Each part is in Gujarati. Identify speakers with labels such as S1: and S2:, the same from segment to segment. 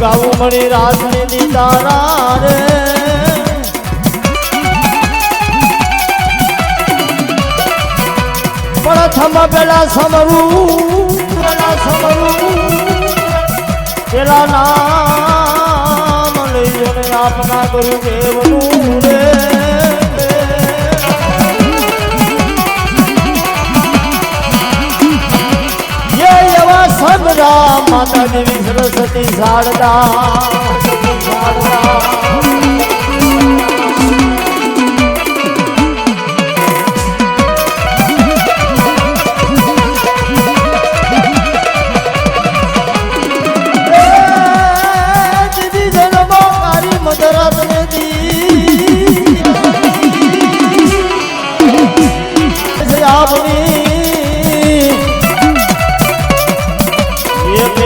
S1: ગાવું મળી રાતની દી તારા રે. પણ થમ પેલા સમરું પેલા સમરું. પેલા નામ લઈ જને આપના ગુરુ સંગ્રામ માતા દેવી સરસ્વતી શારદા શારદા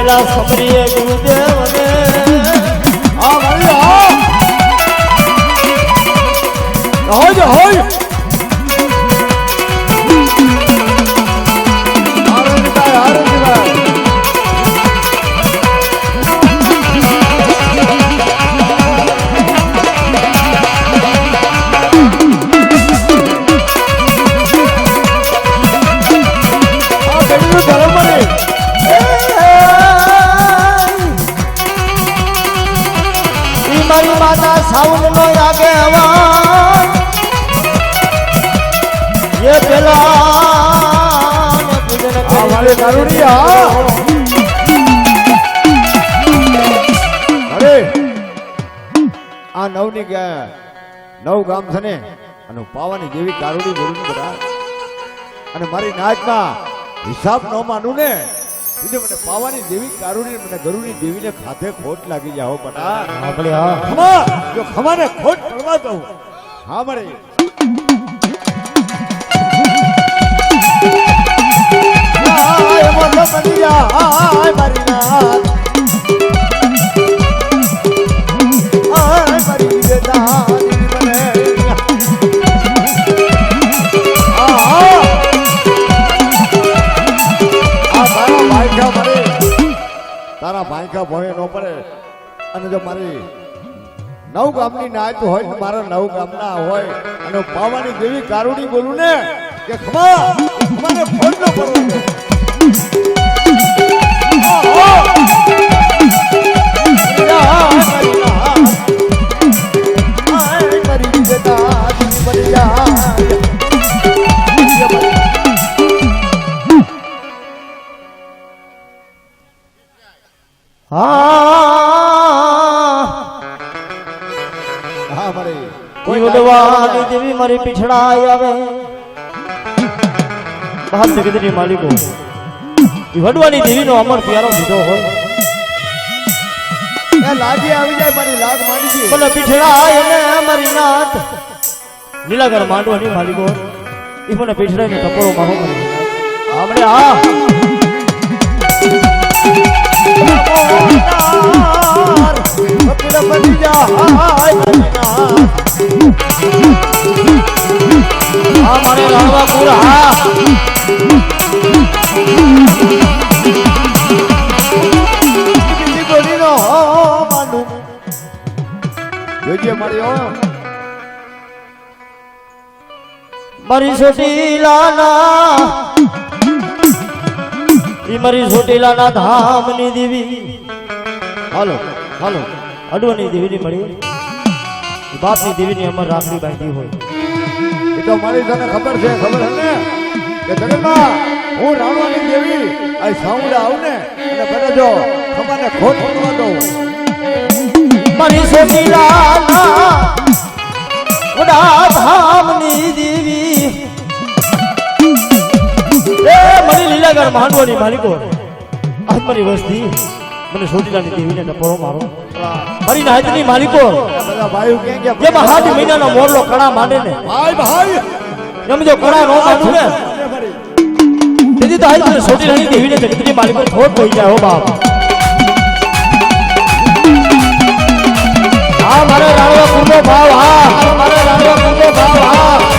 S1: એ પેલા સમરીએ ગુરુદેવ ને આ ભાઈ આ હોય હોય આનંદભાઈ પૂજન
S2: આ વાળી દારૂડી, હા. અરે આ નવની નવ ગામ છે ને અને પાવાની જેવી કારુડી જરૂર બધા. અને મારી નાચમાં હિસાબ ન માનું ને એટલે મને પાવાની દેવી કારુણી મને ગરુની દેવીને ખાતે ખોટ લાગી જાઓ બટા
S1: આપણે હા
S2: ખમા જો ખમાને ખોટ કરવા દઉં હા મારે. બની જા મારી ન પડે અને મારી નવ ગામની નાચ હોય મારા નવ ગામના હોય અને પાવાની દેવી કારુડી બોલું ને કે ખમા મને ફોન ન કરો
S1: હા. ઉડવાની દેવી મારી પીછડાઈ આવે. બહાર જગતની માલિકો. વડવાની દેવીનો અમર પ્યારો લીધો હોય.
S2: એ લાગી આવી જાય મારી લાગ માંડી
S1: મને પીછડાય ને મારી નાથ માંડવાની માલિકો. એ મને પીછડાઈને ટપોરો માહો કરી આપણે હા
S2: કપિલ બની જા હાય મારી છોટી
S1: હા ઈ મારી સોટીલાના ધામની દેવી. હાલો હાલો અડવાની દેવીની મળી. બાપની દેવીની અમર રાખડી બાંધી હોય.
S2: એ તો મારી તને ખબર છે ખબર છે ને? કે જગતમાં હું રાણવાની દેવી આ સાઉન્ડ આવું ને અને બધા જો ખમાને ખોટ પડવા દઉં.
S1: મારી સોટીલાના વડા ધામની દેવી. એ માંડવાની માલિકો. આત્મની વસ્તી. મને સોજીલાની દેવીને ટપોરો મારો. મારી નાયતની માલિકો. જેમાં હાથ મહિનાનો મોરલો કણા માંડે ને.
S2: ભાઈ ભાઈ.
S1: એમ જો કણા નો માંડું ને. તેથી તો મને સોટીલાની દેવીને જગતની માલિકો ખોટ પડી જાય હો બાપ. હા મારે રાણવા કુંડો ભાવ હા. મારે રાણવા કુંડો ભાવ હા.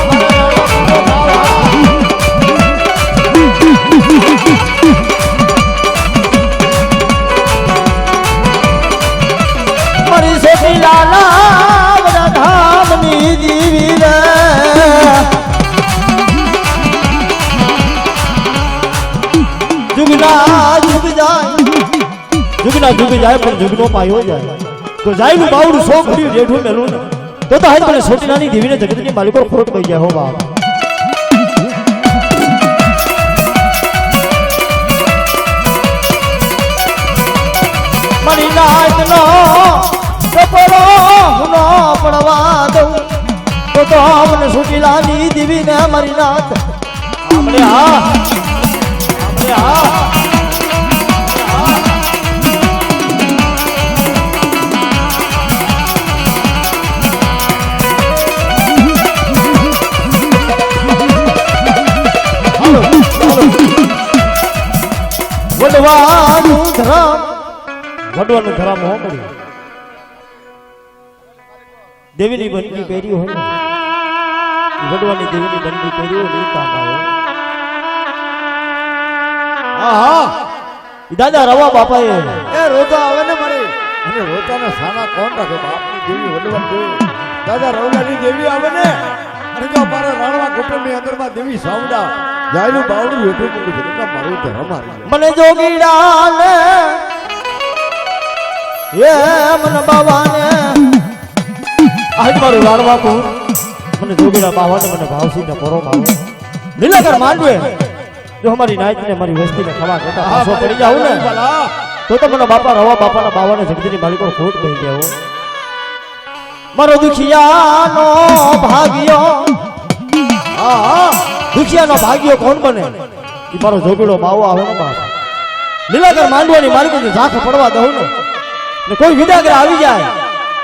S1: જુગના જુગ જાય, પણ જુગનો પાયો જાય. તો જાય નું બાવડું સો ઘડ્યું જેઠું મેલું ને. તો તો આજ મને સોટી નાની દેવીને જગતની માલિકો ખોટ કહી જાય હો બાપ. મારી નાત નો ટપરો હુનો પડવા દઉં. તો તો મને સુટીલાની દીવી ને મારી નાત. આપણે હા આપણે હા વડવાનું ધરામ વડવાનું ધરામ હો મળ્યું દેવીની બંદી પહેરી હોય ને વડવાની દેવીની બંદી પહેરી હોય ને કામ આવે.
S2: હા હા
S1: દાદા રવા બાપાએ.
S2: એ રોતો આવે ને મારી. અને રોતાના સાના કોણ રાખે? બાપની દેવી વડવાની દેવી. દાદા રવાની દેવી આવે ને? અને જો અમારા રાણવા કુટુંબની અંદરમાં દેવી સાવડા. જાયનું બાવડું મૂકી છે એટલે મારું ધર્મ
S1: મને જોગીડા ને એ મને બાવાને આજ મારું લાડવા કો મને જોગીડા બાવાને મને ભાવસી ને પરો ભાવ લીલાકર માંડવે જો અમારી નાયક ને મારી વસ્તીને ખવા જતા પાછો પડી જાવ ને તો તો મને બાપા રવા બાપાના બાવાને જગતીની માલિકો ખોટ કહી ગયા મારો દુખિયાનો ભાગ્યો દુખિયાનો ભાગ્યો કોણ બને? એ મારો જોગીડો બાવો આવે ને બાપ. લીલાકર માંડવાની માલિકો ઝાંખ પડવા દઉં ને. ને કોઈ વિદાગર આવી જાય,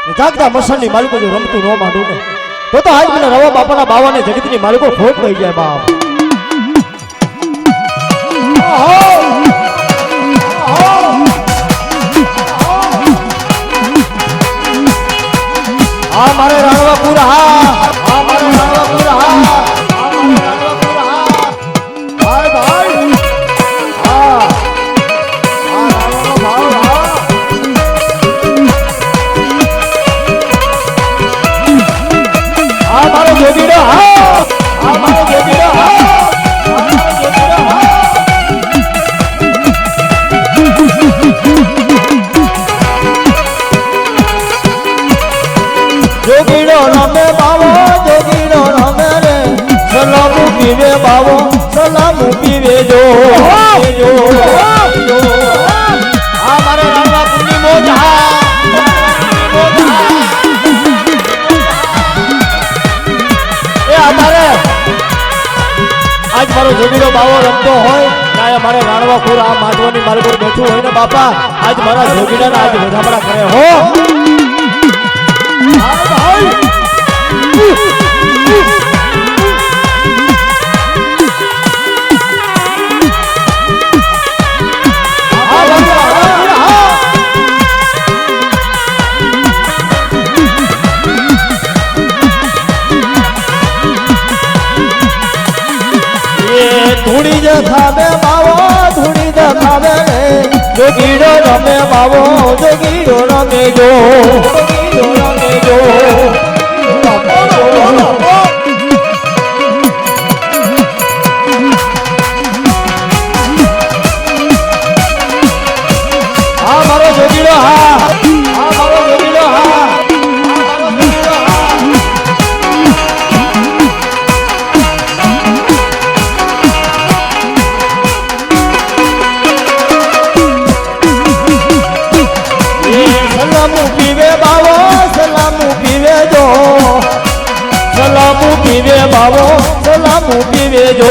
S1: ને જાગતા મસણની માલિકો જો રમતું ન માંડું ને. તો તો આજ મને રવા બાપાના બાવાને જગતની માલિકો ખોટ થઈ જાય બાપ. આ મારે રણવાપુર હા, આ મારે બાવો સલામુ પીવે જો જો જો. આ મારે રણવાપુરની મોજ હા. એ અમારે. આજ મારો જોગીડો બાવો રમતો હોય કાંઈ અમારે રાણવા ખોર આ માધવાની માર્ગ પર બેઠું હોય ને બાપા આજ મારા જોગીના આજ વધામણા કરે હો
S2: ભાઈ.
S1: જોગીડો રમે બાવો જોગીડો રમે જો જોગીડો રમે જો. પીવે બાવો સલામુ પીવે જો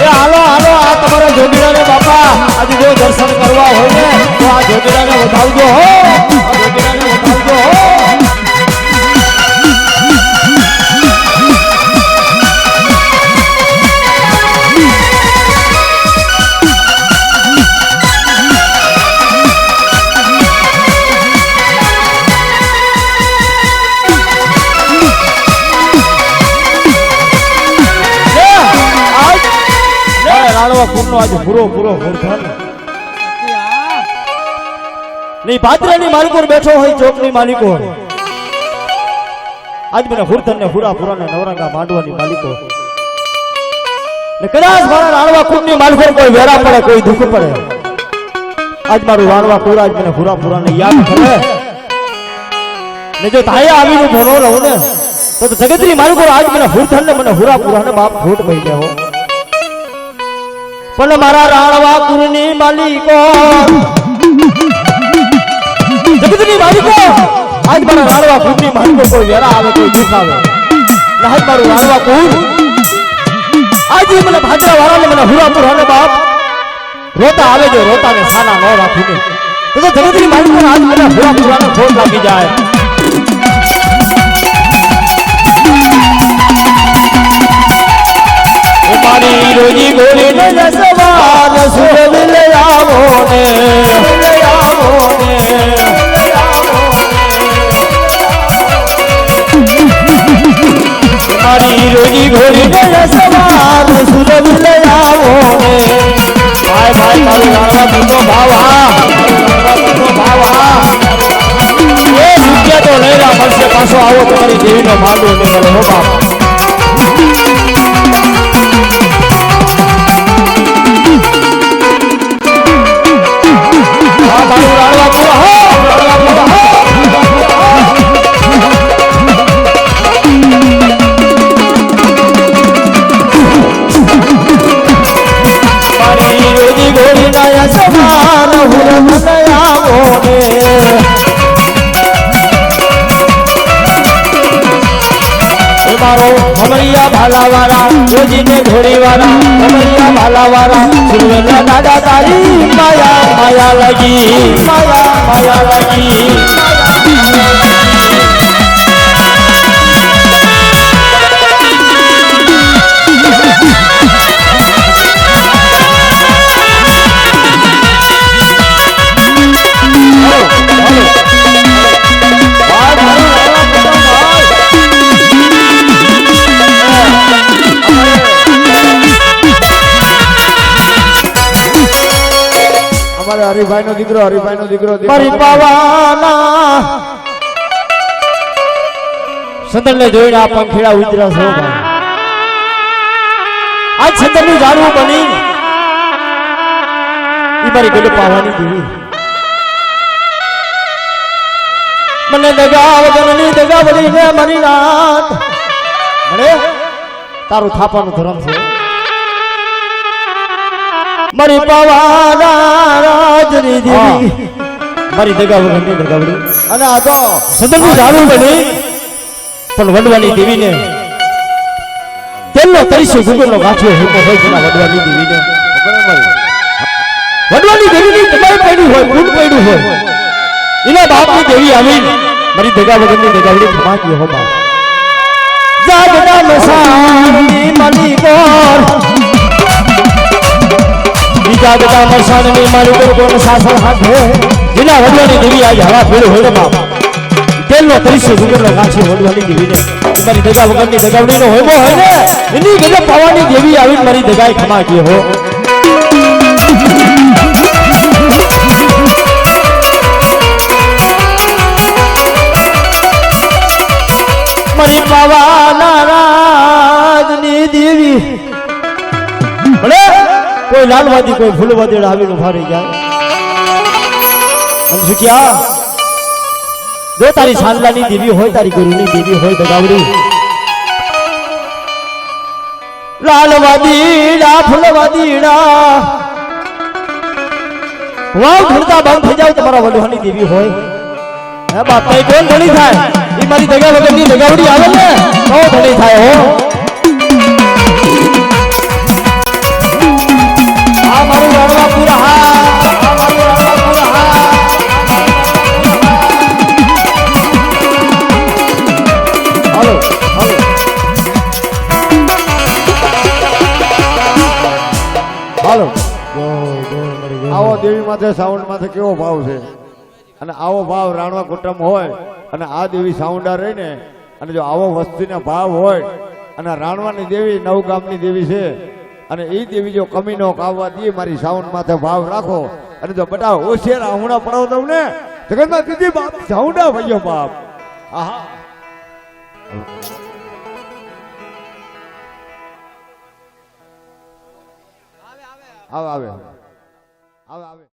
S1: એ હાલો હાલો, આ તમારા જોગીડાને બાપા, આજે જો દર્શન કરવા હોય ને, તો હો આ જોગીરાને વધાવજો રાણવા આજે પૂરો પૂરો મૂર્ધનની પાત્રની માલિકો બેઠો હોય, ચોકની માલિકો આજ મને હુરધન ને હુરા પુરા ને નવરંગા માંડવાની માલિકો ને કદાચ મારા રાણવા કુંડની માલિકો કોઈ વેરા પડે, કોઈ દુઃખ પડે. આજ મારું રાણવા પુરા આજ મને હુરા પુરા ને યાદ કરે. ને જો તાયા આવીને ભરો રહું ને, તો જગતની માલિકો આજ મને હુરધન ને મને હુરા ને બાપ ફૂટ ભાઈ ગયા. પણ મારા રાણવા કુળની માલિકો. જગતની માલિકો. આજ મારા રાણવા કુળની માલિકો કોઈ વેરા આવે, કોઈ દુઃખ આવે. આજ મારું રાણવા ગુર આજે મને ભાજરા વાળાને મને હુરાપુર હને બાપ રોતા આવે જો રોતાને સાના ન રાખીને. તો જગતની માલિકો આજ મને હુરાપુર હને ખોટ લાગી જાય. મારી રોજી ગોરી ને જસવાન સુરભ લે આવો ને લે આવો ને મારી રોજી ગોરી ને જસવાન સુરભ લે આવો ને ભાઈ ભાઈ મારું રાણવા તુતો ભાવા. એ દુખ્યા તો લઈરા મળશે પાછો આવો તમારી દેવીનો નીકળે હો બાપ. ને મારો હમરિયા ભાલાવાળા રોજીને ઘોડીવાળા હમરિયા ભાલાવાળા સુરવેલા દાદા તારી માયા માયા લાગી, માયા માયા લાગી.
S2: હરિભાઈ નો દીકરો હરિભાઈ નો દીકરો.
S1: પાવાના સંદરને જોઈને આ પંખીડા ઉતરા છો આ આજનું જાણવું બની. એ મારી ગઢ પાવાની દેવી મને દગા વગરની દગા વળી ને મારી રાત મળે તારું થાપાનું ધર્મ છે. મારી પાવાના રાજની દેવી મારી દગા વગરની દગાવડી.
S2: અને આ તો
S1: સદનનું જાણવું બની પણ વડવાની દેવીને તેલનો તરીસો ગુગલનો ગાંઠિયો હેકો હોય છે વડવાની દેવીને વડવાની દેવીની તમારે પડ્યું હોય ગુણ પડ્યું હોય. એના બાપની દેવી આવી. મારી દગા વગરની દગાવડી ખમાકી હો બાપ. જાગના મની માલિકોર બીજા બધા મસાણની માલિકોર કોણ શાસન હાથે. જિલ્લા વડવાની દેવી આજ હવા ફેર હોય ને બાપ. તેલનો તરીસો ગુગરનો ગાંઠિયો વડવાની દેવીને. મારી દગા વગરની દગાવડીનો હોયમો હોય ને એની ગજબ પાવાની દેવી આવી મારી દગાએ ખમા ગયો હો. મારી પાવાના કોઈ લાલવાદી, કોઈ ફૂલવાદી આવીને રહી જાય સમજુ ક્યાં જો તારી સાંદલાની દેવી હોય, તારી ગુરુની દેવી હોય, દગાવડી. લાલવાદીડા, ફૂલવાદીડા. વાવ ઘડતા બંધ થઈ જાવ તમારા વડવાની દેવી હોય. હે બાપ તઈ કોણ ધણી થાય? એ મારી દગા વગરની દગાવડી આવે ને? તો ધણી થાય, હો. હાલો
S2: આવો દેવી માથે સાઉન્ડ માથે કેવો ભાવ છે? અને આવો ભાવ રાણવા કુટુંબ હોય, અને આ દેવી સાઉન્ડા રહીને, અને જો આવો વસ્તીના ભાવ હોય, અને રાણવાની દેવી નવ ગામની દેવી છે અને એ દેવી જો કમી નો કાવવા દે, મારી સાવન માથે ભાવ રાખો. અને જો બધા હોશિયાર હમણાં પડાવો તમને જગતમાં દીદી બાપ સાઉન્ડા ભાઈઓ બાપ. આહા. આવે આવે. આવે આવે.